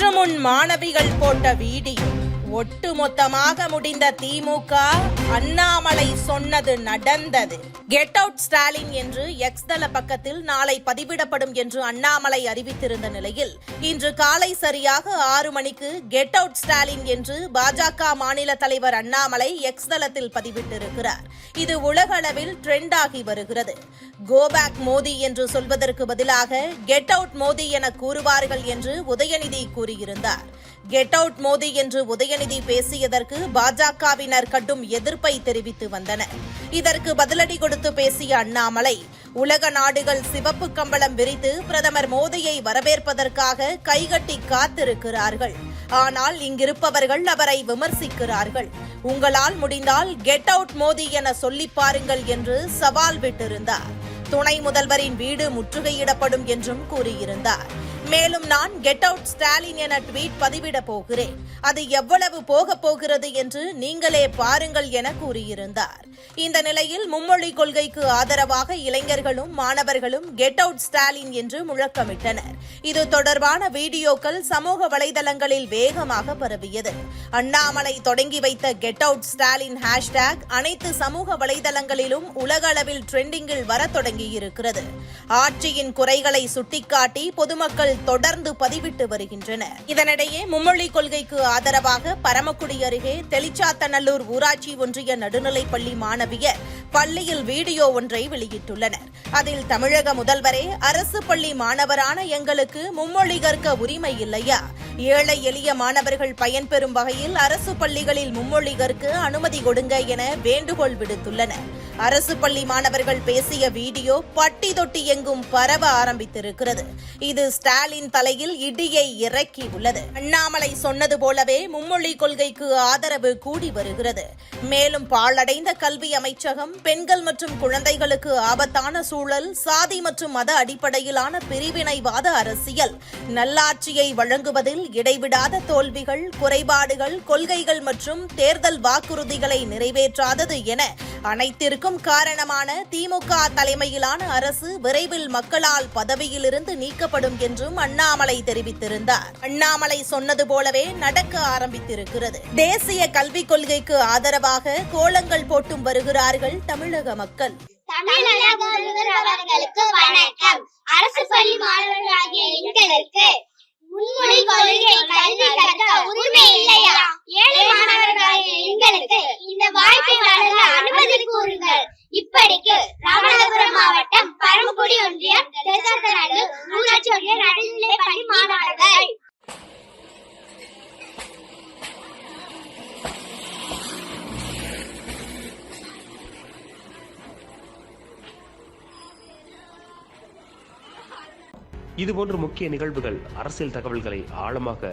சற்று முன் மாணவிகள் போட்ட வீடியோ. ஒட்டுமொத்தமாக முடிந்த திமுக அண்ணாமலை சொன்னது நடந்தது. கெட் அவுட் ஸ்டாலின் என்று எக்ஸ் தள பக்கத்தில் நாளை பதிவிடப்படும் என்று அண்ணாமலை அறிவித்திருந்த நிலையில் இன்று காலை சரியாக ஆறு மணிக்கு கெட் அவுட் ஸ்டாலின் என்று பாஜக மாநில தலைவர் அண்ணாமலை எக்ஸ் தளத்தில் பதிவிட்டிருக்கிறார். இது உலக அளவில் ட்ரெண்ட் ஆகி வருகிறது. கோபேக் மோடி என்று சொல்வதற்கு பதிலாக கெட் அவுட் மோடி என கூறுவார்கள் என்று உதயநிதி கூறியிருந்தார். கெட் அவுட் மோடி என்று உதயநிதி பேசியதற்கு பாஜகவினர் கடும் எதிர்ப்பை தெரிவித்து வந்தனர் இதற்கு பதிலடி கொடுத்து பேசிய அண்ணாமலை உலக நாடுகள் சிவப்பு கம்பளம் விரித்து பிரதமர் மோடியை வரவேற்பதற்காக கைகட்டி காத்திருக்கிறார்கள். ஆனால் இங்கிருப்பவர்கள் அவரை விமர்சிக்கிறார்கள். உங்களால் முடிந்தால் கெட் அவுட் மோடி என சொல்லிப் பாருங்கள் என்று சவால் விட்டிருந்தார். துணை முதல்வரின் வீடு முற்றுகையிடப்படும் என்றும் கூறியிருந்தார். மேலும் நான் கெட் அவுட் ஸ்டாலின் என ட்வீட் பதிவிட போகிறேன். அது எவ்வளவு போக போகிறது என்று நீங்களே பாருங்கள் என கூறியிருந்தார். இந்த நிலையில் மும்மொழி கொள்கைக்கு ஆதரவாக இளைஞர்களும் மாணவர்களும் கெட் அவுட் ஸ்டாலின் என்று முழக்கமிட்டனர். இது தொடர்பான வீடியோக்கள் சமூக வலைதளங்களில் வேகமாக பரவியது. அண்ணாமலை தொடங்கி வைத்த கெட் அவுட் ஸ்டாலின் ஹேஷ்டேக் அனைத்து சமூக வலைதளங்களிலும் உலக அளவில் ட்ரெண்டிங்கில் வர தொடங்கியிருக்கிறது. ஆட்சியின் குறைகளை சுட்டிக்காட்டி பொதுமக்கள் தொடர்ந்து பதிவிட்டு வருகின்றனர் இதனிடையே மும்மொழி கொள்கைக்கு ஆதரவாக பரமக்குடி அருகே தெளிச்சாத்தநல்லூர் ஊராட்சி ஒன்றிய நடுநிலைப்பள்ளி மாணவியர் பள்ளியில் வீடியோ ஒன்றை வெளியிட்டுள்ளனர். அதில் தமிழக முதல்வரே அரசு பள்ளி மாணவரான எங்களுக்கு மும்மொழி கற்க உரிமை இல்லையா? ஏழை எளிய மாணவர்கள் பயன்பெறும் வகையில் அரசு பள்ளிகளில் மும்மொழி கற்க அனுமதி கொடுங்க என வேண்டுகோள் விடுத்துள்ளனர். அரசு பள்ளி மாணவர்கள் பேசிய வீடியோ பட்டி தொட்டி எங்கும் பரவ ஆரம்பித்திருக்கிறது. இது ஸ்டாலின் தலையில் இடியை இறக்கி உள்ளது அண்ணாமலை சொன்னது போலவே மும்மொழி கொள்கைக்கு ஆதரவு கூடி வருகிறது. மேலும் பாழடைந்த கல்வி அமைச்சகம் பெண்கள் மற்றும் குழந்தைகளுக்கு ஆபத்தான சூழல் சாதி மற்றும் மத அடிப்படையிலான பிரிவினைவாத அரசியல் நல்லாட்சியை வழங்குவதில் இடைவிடாத தோல்விகள் குறைபாடுகள் கொள்கைகள் மற்றும் தேர்தல் வாக்குறுதிகளை நிறைவேற்றாதது என அனைத்திற்கும் இதற்கும் காரணமான திமுக தலைமையிலான அரசு விரைவில் மக்களால் பதவியிலிருந்து நீக்கப்படும் என்றும் அண்ணாமலை தெரிவித்திருந்தார். அண்ணாமலை சொன்னது போலவே நடக்க ஆரம்பித்திருக்கிறது. தேசிய கல்விக் கொள்கைக்கு ஆதரவாக கோலங்கள் போட்டும் வருகிறார்கள் தமிழக மக்கள். வணக்கம். அரசு பள்ளி மாணவர்களாகிய எங்களுக்கு முன்மொழி கொள்கை கல்வி கற்க உரிமை இல்லையா? ஏழை மாணவர்களாகிய எங்களுக்கு இந்த வாய்ப்பை வழங்க அனுமதி கூறுங்கள். இப்படிக்கு ராமநாதபுரம் மாவட்டம் பரமக்குடி ஒன்றியம் தெற்கத்தநாடு ஊராட்சி ஒன்றிய நடுநிலை பள்ளி மாணவர்கள். இதுபோன்ற முக்கிய நிகழ்வுகள் அரசியல் தகவல்களை ஆழமாக